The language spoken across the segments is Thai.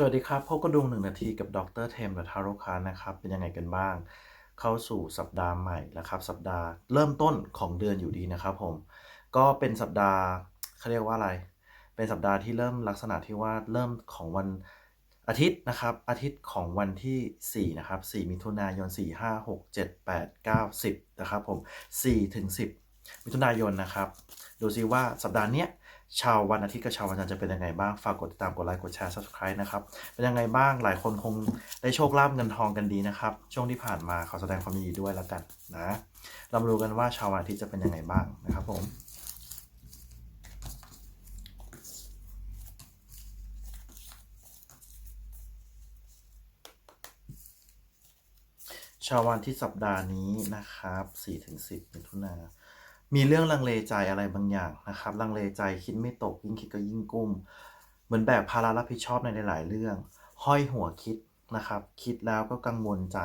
สวัสดีครับพบกับดวงหนึ่งนาทีกับดรเทมและทาโร่คานะครับ เป็นยังไงกันบ้าง เข้าสู่สัปดาห์ใหม่แล้วครับ สัปดาห์เริ่มต้นของเดือนอยู่ดีนะครับผม ก็เป็นสัปดาห์เขาเรียกว่าอะไร เป็นสัปดาห์ที่เริ่มลักษณะที่ว่าเริ่มของวันอาทิตย์นะครับ อาทิตย์ของวันที่ 4 นะครับ 4 มิถุนายน 4 5 6 7 8 9 10 นะครับผม4ถึง10 มิถุนายนนะครับ ดูซิว่าสัปดาห์เนี้ย ชาววันอาทิตย์กับชาววันจันทร์จะเป็นยังไงบ้าง ฝากกดติดตามกดไลค์กดแชร์ subscribe นะครับ เป็นยังไงบ้างหลายคนคงได้โชคลาภเงินทองกันดีนะครับ ช่วงที่ผ่านมาขอแสดงความยินดีด้วยแล้วกันนะเรามาดูกันว่าชาววันอาทิตย์จะเป็นยังไงบ้างนะครับผมชาววันที่สัปดาห์นี้นะครับ4-10มิถุนา มีเรื่องลังเลใจอะไรบางอย่างนะครับ ลังเลใจคิดไม่ตกยิ่งคิดก็ยิ่งกุ้ม เหมือนแบกภาระรับผิดชอบในหลาย ๆ เรื่อง ห้อยหัวคิดนะครับ คิดแล้วก็กังวลใจ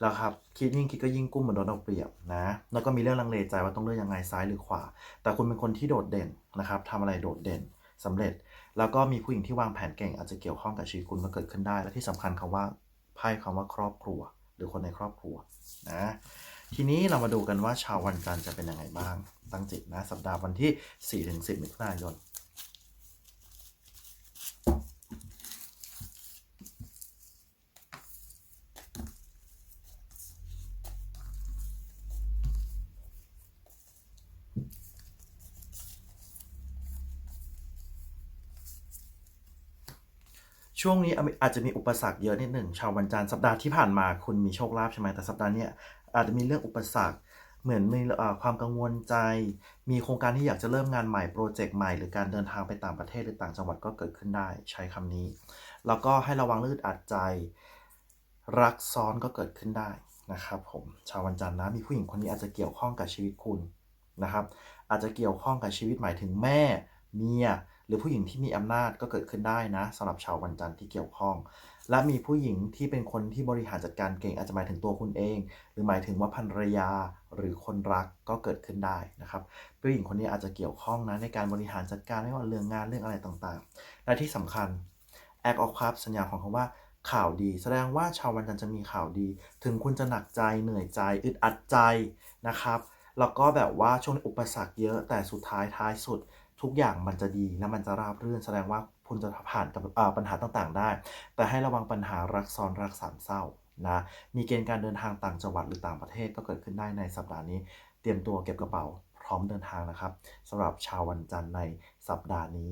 แล้วครับคิดยิ่งคิดก็ยิ่งกุ้มเหมือนโดนเอาเปรียบนะแล้วก็มีเรื่องลังเลใจว่าต้องเลือกยังไงซ้ายหรือขวา แต่คุณเป็นคนที่โดดเด่นนะครับทำอะไรโดดเด่นสำเร็จ แล้วก็มีผู้หญิงที่วางแผนเก่งอาจจะเกี่ยวข้องกับชีวิตคุณมาเกิดขึ้นได้ และที่สำคัญคำว่าไพ่คำว่าครอบครัว หรือคนในครอบครัวนะ ทีนี้เรามาดูกันว่าชาววันจันทร์จะเป็นยังไงบ้าง ตั้งจิตนะ สัปดาห์วันที่ 4-10 มิถุนายน ช่วงนี้อาจจะมีอุปสรรคเยอะนิดหนึ่งชาววันจันทร์สัปดาห์ที่ผ่านมาคุณมีโชคลาภใช่ไหมแต่สัปดาห์นี้อาจจะมีเรื่องอุปสรรค เหมือนนี่ความกังวลใจ มีโครงการที่อยากจะเริ่มงานใหม่โปรเจกต์ใหม่หรือการเดินทางไปต่างประเทศหรือต่างจังหวัดก็เกิดขึ้นได้ใช้คำนี้ แล้วก็ให้ระวังเรื่องอึดอัดใจ รักซ้อนก็เกิดขึ้นได้นะครับผมชาววันจันทร์นะมีผู้หญิงคนนี้อาจจะเกี่ยวข้องกับชีวิตคุณนะครับ อาจจะเกี่ยวข้องกับชีวิตหมายถึงแม่เมีย รือผู้หญิงที่มีอำนาจก็เกิดขึ้นได้นะสำหรับชาววันจันทร์ที่เกี่ยวข้อง และมีผู้หญิงที่เป็นคนที่บริหารจัดการเก่งอาจจะหมายถึงตัวคุณเอง หรือหมายถึงว่าภรรยาหรือคนรักก็เกิดขึ้นได้นะครับผู้หญิงคนนี้อาจจะเกี่ยวข้องนะในการบริหารจัดการไม่ว่าเรื่องงานเรื่องอะไรต่างๆ และที่สำคัญ Act of Cups สัญญาของคำว่าข่าวดี แสดงว่าชาววันจันทร์จะมีข่าวดี ถึงคุณจะหนักใจเหนื่อยใจ อึดอัดใจนะครับแล้วก็แบบว่าช่วงนี้อุปสรรคเยอะแต่สุดท้ายท้ายสุด ทุกอย่างมันจะดีและมันจะราบรื่นแสดงว่าคุณจะผ่านกับปัญหาต่างๆ ได้ แต่ให้ระวังปัญหารักซ้อนรักสามเศร้านะมีเกณฑ์การเดินทางต่างจังหวัดหรือต่างประเทศก็เกิดขึ้นได้ในสัปดาห์นี้ เตรียมตัวเก็บกระเป๋าพร้อมเดินทางนะครับสำหรับชาววันจันทร์ในสัปดาห์นี้